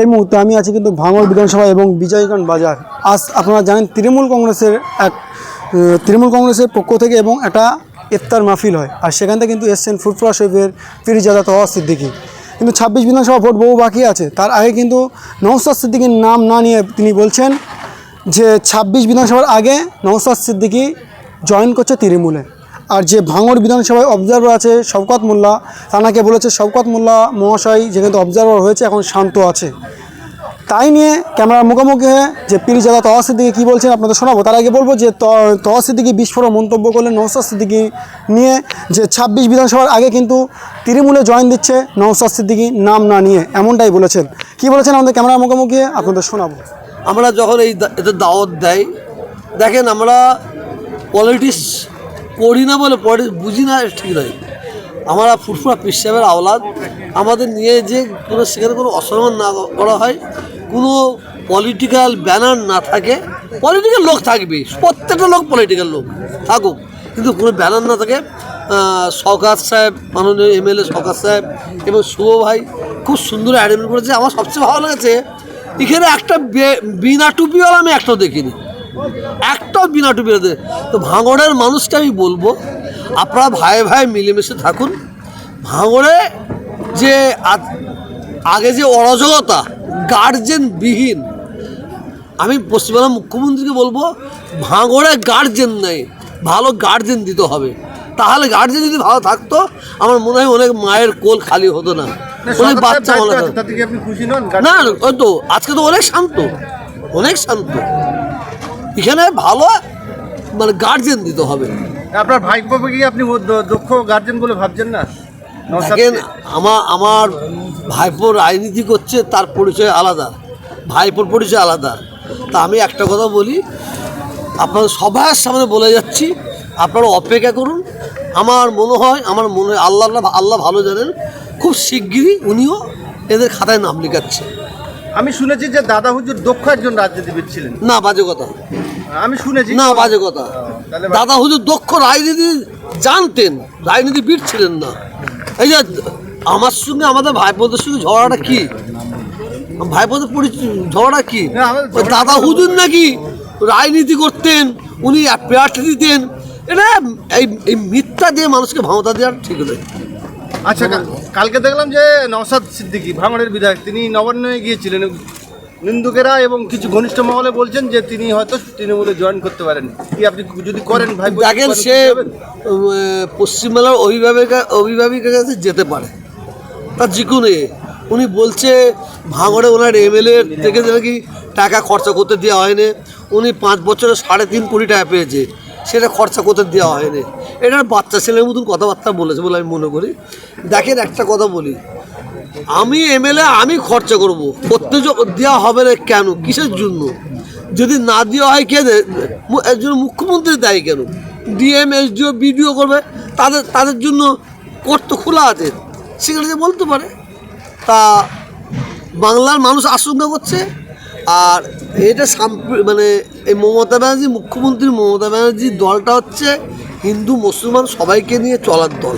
এই মুহূর্তে আমি আছি কিন্তু ভাঙড় বিধানসভা এবং বিজয়গঞ্জ বাজার। আজ আপনারা জানেন তৃণমূল কংগ্রেসের এক তৃণমূল কংগ্রেসের পক্ষ থেকে এবং একটা ইফতার মাহফিল হয়। আর সেখান থেকে কিন্তু এসছেন ফুরফুরা শরীফের পিরিজাদা তওয়া সিদ্দিকি। কিন্তু ছাব্বিশ বিধানসভা ভোট বহু বাকি আছে। তার আগে কিন্তু নৌসাদ সিদ্দিকির নাম না নিয়ে তিনি বলছেন যে ছাব্বিশ বিধানসভার আগে নৌসাদ সিদ্দিকি জয়েন করছে তৃণমূলে। আর যে ভাঙড় বিধানসভায় অবজারভার আছে শওকত মোল্লা, তানাকে বলেছে, শওকত মোল্লা মহাশয় যে কিন্তু অবজারভার হয়েছে, এখন শান্ত আছে। তাই নিয়ে ক্যামেরার মুখোমুখি হয়ে যে পিরিজাদা তওয়া সিদ্দিকি কী বলছেন আপনাদের শোনাবো। তার আগে বলব যে ত- তওয়া সিদ্দিকি বিস্ফোরক মন্তব্য করলেন নৌসাদ সিদ্দিকি নিয়ে যে ছাব্বিশ বিধানসভার আগে কিন্তু তৃণমূলে জয়েন দিচ্ছে নৌসাদ সিদ্দিকি নাম না নিয়ে, এমনটাই বলেছেন। কি বলেছেন আমাদের ক্যামেরার মুখোমুখি আপনাদের শোনাবো। আমরা যখন এই এদের দাওয়াত দেয়, দেখেন আমরা পলিটিক্স করি না বলে পলিটিক্স বুঝি না, ঠিক নয়। আমরা ফুরফুরা সাহেবের আওলাদ। আমাদের নিয়ে যে কোনো, সেখানে কোনো অসম্মান না করা হয়। কোনো পলিটিক্যাল ব্যানার না থাকে। পলিটিক্যাল লোক থাকবে প্রত্যেকটা লোক পলিটিক্যাল লোক থাকুক। কিন্তু কোনো ব্যানার না থাকে। সরকার সাহেব, মাননীয় এমএলএ সরকার সাহেব এবং শুভ ভাই খুব সুন্দর অ্যারেঞ্জমেন্ট করেছে। আমার সবচেয়ে ভালো লেগেছে, এখানে একটা বিনা টুপিওয়ালা আমি একটাও দেখিনি। একটাও বিনা দে- তো ভাঙড়ের মানুষকে আমি বলব আপনারা ভাই ভাই মিলেমিশে থাকুন। ভাঙড়ে যে আগে যে অরাজকতা গার্জেনবিহীন আমি পশ্চিমবাংলার মুখ্যমন্ত্রীকে বলব ভাঙড়ে গার্জেন নেই ভালো গার্জেন দিতে হবে। তাহলে গার্জেন যদি ভালো থাকতো আমার মনে হয় অনেক মায়ের কোল খালি হতো না। অনেক বাচ্চা না, ওই তো আজকে তো অনেক শান্ত অনেক শান্ত। এখানে ভালো মানে গার্জেন দিতে হবে। আপনার ভাইপোকে কি আপনি দক্ষ গার্জেন বলে ভাবছেন না? দেখেন আমার আমার ভাইপোর রাজনীতি করছে তার পরিচয় আলাদা। ভাইপোর পরিচয় আলাদা। তা আমি একটা কথা বলি আপনাদের সবার সামনে বলে যাচ্ছি আপনারা অপেক্ষা করুন। আমার মনে হয় আমার মনে হয় আল্লাহ আল্লাহ ভালো জানেন খুব শিগগিরই উনিও এদের খাতায় নাম লেখাচ্ছে। আমি শুনেছি যে দাদা হুজুর দক্ষ একজন রাজনীতিবিদ ছিলেন। না বাজে কথা। আমি শুনেছি। না বাজে কথা। দাদা হুজুর দক্ষ রাজনীতি জানতেন রাজনীতি বিট ছিলেন না। এই যে আমার সঙ্গে আমাদের ভাইপোদের সঙ্গে ঝগড়াটা কি? ভাইপোদের পরিচয় ঝগড়া কি? দাদা হুজুর নাকি রাজনীতি করতেন উনি প্রার্থী দিতেন। এটা এই এই মিথ্যা দিয়ে মানুষকে ভাঙতা দেওয়ার ঠিক নয় আচ্ছা কালকে দেখলাম যে নওশাদ সিদ্দিকী ভাঙড়ের বিধায়ক তিনি নবান্নয়ে গিয়েছিলেন। নিন্দুকেরা এবং কিছু ঘনিষ্ঠ মহলে বলছেন যে তিনি হয়তো তৃণমূলে জয়েন করতে পারেন কি আপনি যদি করেন ভাই দেখেন সে পশ্চিমবাংলার অভিভাবিকা অভিভাবিকের কাছে যেতে পারে। তার যে কোনো। উনি বলছে ভাঙড়ে ওনার এমএলএ থেকে নাকি টাকা খরচা করতে দেওয়া হয়নি। উনি পাঁচ বছরে সাড়ে তিন কোটি টাকা পেয়েছে। সেটা খরচা করতে দেওয়া হয়নি। এটা বাচ্চা ছেলের মতন কথাবার্তা বলেছে বলে আমি মনে করি। দেখেন একটা কথা বলি। আমি এমএলএ, আমি খরচা করব। প্রত্যেক দেওয়া হবে না কেন? কিসের জন্য? যদি না দেওয়া হয় কে? একজন মুখ্যমন্ত্রী দেয় কেন? ডিএম, এসডিও, বিডিও করবে। তাদের তাদের জন্য কোর্ট তো খোলা আছে। সেখানে যে বলতে পারে। তা বাংলার মানুষ আশঙ্কা করছে। আর এটা সাম্প্র- মানে এই মমতা ব্যানার্জি মুখ্যমন্ত্রী মমতা ব্যানার্জির দলটা হচ্ছে হিন্দু মুসলমান সবাইকে নিয়ে চলার দল।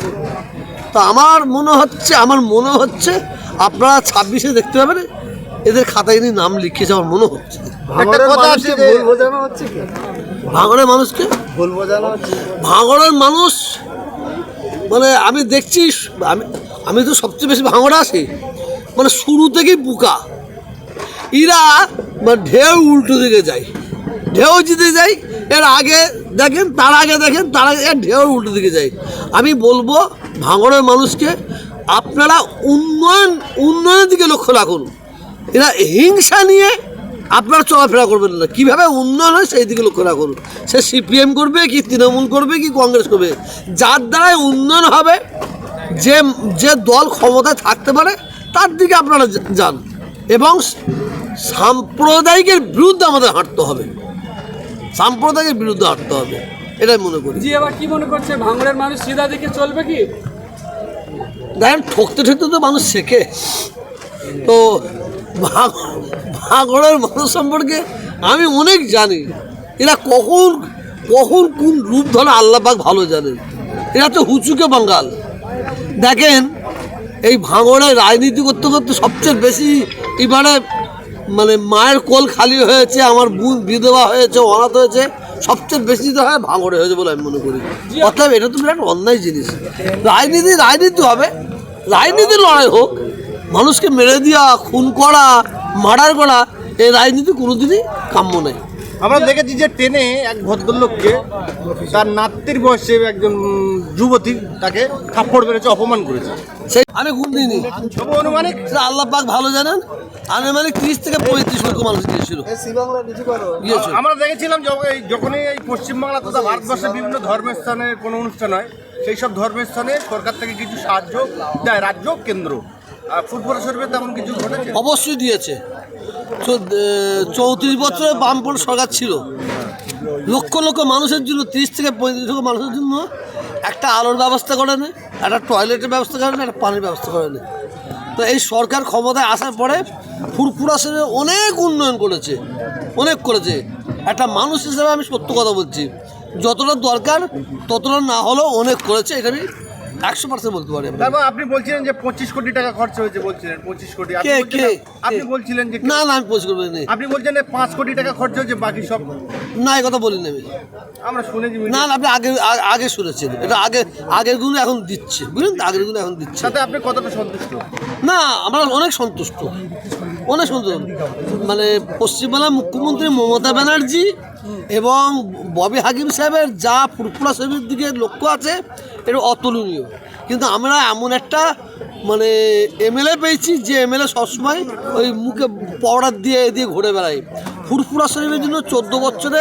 তো আমার মনে হচ্ছে আমার মনে হচ্ছে আপনারা ছাব্বিশে দেখতে পাবেন এদের খাতায় নিয়ে নাম লিখিয়েছে আমার মনে হচ্ছে। আছে ভাঙড়ের মানুষকে ভাঙড়ের মানুষ? মানে আমি দেখছি আমি আমি তো সবচেয়ে বেশি ভাঙড়া আসি মানে শুরু থেকেই বুকা। এরা মানে ঢেউ উল্টো দিকে যায়। ঢেউ জিতে যায়, এর আগে দেখেন, তার আগে দেখেন, তার আগে ঢেউ উল্টো দিকে যায়। আমি বলব ভাঙড়ের মানুষকে আপনারা উন্নয়ন, উন্নয়নের দিকে লক্ষ্য রাখুন। এরা হিংসা নিয়ে আপনারা চলাফেরা করবেন না। কীভাবে উন্নয়ন হয় সেই দিকে লক্ষ্য রাখুন। সে সিপিএম করবে কি তৃণমূল করবে কি কংগ্রেস করবে? যার দ্বারাই উন্নয়ন হবে, যে যে দল ক্ষমতায় থাকতে পারে, তার দিকে আপনারা যান। এবং সাম্প্রদায়িকের বিরুদ্ধে আমাদের হাঁটতে হবে। সাম্প্রদায়িকের বিরুদ্ধে হাঁটতে হবে এটাই মনে করি। জি এবার কি মনে করছে? ভাঙড়ের মানুষ সিধা দিকে চলবে কি? দেখেন ঠকতে ঠকতে তো মানুষ শেখে। তো ভাগড়ের মানুষ সম্পর্কে আমি অনেক জানি। এরা কখন কখন কোন রূপ ধরে আল্লাপাক ভালো জানেন এরা তো হুচুকে বাঙ্গাল দেখেন এই ভাঙড়ে রাজনীতি করতে করতে সবচেয়ে বেশি এবারে মানে মায়ের কোল খালি হয়েছে আমার বোন বিধবা হয়েছে অনাথ হয়েছে সবচেয়ে বেশি তো হয় ভাঙড়ে হয়েছে বলে আমি মনে করি। অর্থাৎ এটা তো বিরাট অন্যায় জিনিস। রাজনীতি রাজনীতি হবে। রাজনীতির লড়াই হোক মানুষকে মেরে দেওয়া খুন করা মার্ডার করা এই রাজনীতি কোনোদিনই কাম্য নেই আমরা দেখেছি যে ট্রেনে এক ভদ্রলোককে তার নাতির বয়সে একজন যুবতী তাকে থাপ্পড় মেরেছে অপমান করেছে। সেই আমি ঘুম দিইনি। অনুমানিক? আল্লাহ পাক ভালো জানেন আনুমানিক ত্রিশ থেকে পঁয়ত্রিশ লক্ষ মানুষ গিয়েছিল। আমরা দেখেছিলাম যখন- এই- যখনই এই পশ্চিমবাংলা তথা ভারতবর্ষের বিভিন্ন ধর্মের স্থানে কোনো অনুষ্ঠান হয় সেই সব ধর্মের স্থানে সরকার থেকে কিছু সাহায্য দেয় রাজ্য কেন্দ্র। অবশ্যই দিয়েছে। চৌত্রিশ বছরে বামপন্থ সরকার ছিল। লক্ষ লক্ষ মানুষের জন্য, তিরিশ থেকে পঁয়ত্রিশ লক্ষ মানুষের জন্য একটা আলোর ব্যবস্থা করে নেয় একটা টয়লেটের ব্যবস্থা করে নেয় একটা পানির ব্যবস্থা করে নেয় তো এই সরকার ক্ষমতায় আসার পরে ফুরফুরা শহরে অনেক উন্নয়ন করেছে, অনেক করেছে। একটা মানুষ হিসেবে আমি সত্য কথা বলছি, যতটা দরকার ততটা না হলেও অনেক করেছে, এটা আমি একশো পার্সেন্ট বলতে পারি। তারপর আপনি বলছিলেন যে পঁচিশ কোটি টাকা খরচ হয়েছে বলছিলেন পঁচিশ কোটি। আপনি কে আপনি বলছিলেন যে না না আমি পরিষ্কার করিনি আপনি বলছেন পাঁচ কোটি টাকা খরচ হয়েছে বাকি সব না এই কথা বলিনি আমি। আমরা শুনেছি না না আপনি আগে আগে শুনেছেন। এটা আগে আগেরগুলো এখন দিচ্ছে বুঝলেন? তো আগেরগুলো এখন দিচ্ছে। সাথে আপনি কতটা সন্তুষ্ট? না আমরা অনেক সন্তুষ্ট। অনেক সন্তুষ্ট। মানে পশ্চিমবাংলার মুখ্যমন্ত্রী মমতা ব্যানার্জি এবং ববি হাকিম সাহেবের যা ফুরফুরা সাহেবের দিকে লক্ষ্য আছে এটা অতুলনীয়। কিন্তু আমরা এমন একটা মানে এমএলএ পেয়েছি যে এমএলএ সবসময় ওই মুখে পড়ার দিয়ে দিয়ে ঘুরে বেড়ায় ফুরফুরা শরীফের জন্য চোদ্দ বছরে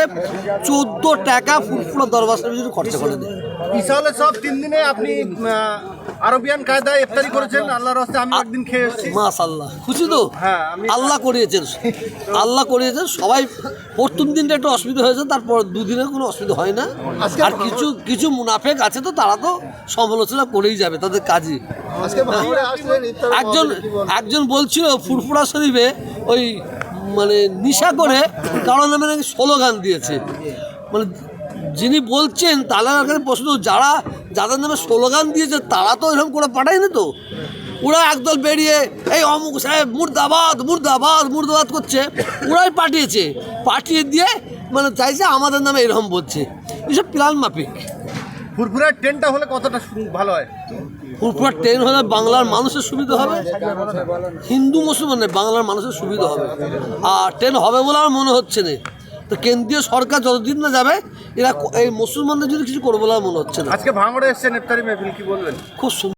চোদ্দ টাকা ফুরফুরা দরবার শরীফের জন্য খরচা করে দেয়। ইসাহলে সব তিন দিনে আপনি আরবিয়ান কায়দায় ইফতারি করেছেন আল্লাহর রাস্তায় আমি একদিন খেয়ে এসেছি। মাশাল্লাহ খুশি তো? হ্যাঁ, আমি- আল্লাহ করিয়েছেন। আল্লাহ করিয়েছেন সবাই প্রথম দিনটা একটু অসুবিধা হয়েছে তারপর দুদিনে কোনো অসুবিধা হয় না। আর কিছু কিছু মুনাফেক আছে তো তারা তো সমালোচনা করেই যাবে তাদের কাজই। একজন একজন বলছিল ফুরফুরা শরীফে ওই মানে নিশা করে কারণ নামে নাকি স্লোগান দিয়েছে। মানে যিনি বলছেন তারা প্রশ্ন যারা যাদের নামে স্লোগান দিয়েছে তারা তো এরকম করে পাঠায়নি তো? ওরা একদল বেরিয়ে এই অমুক সাহেব মুর্দাবাদ মুর্দাবাদ মুর্দাবাদ করছে ওরাই পাঠিয়েছে। পাঠিয়ে দিয়ে মানে চাইছে আমাদের নামে এরকম বলছে। এসব প্ল্যান মাফিক। ফুরফুরার ট্রেনটা হলে কতটা ভালো হয়? ফুরফুরা ট্রেন হলে বাংলার মানুষের সুবিধা হবে। হিন্দু মুসলমানের বাংলার মানুষের সুবিধা হবে। আর ট্রেন হবে বলে আমার মনে হচ্ছে না। তো কেন্দ্রীয় সরকার যতদিন না যাবে এরা এই মুসলমানদের জন্য কিছু করব বলে মনে হচ্ছে না। আজকে ভাঙড়ে এসছে নেতারি মেহফিল কি বলবেন? খুব সুন্দর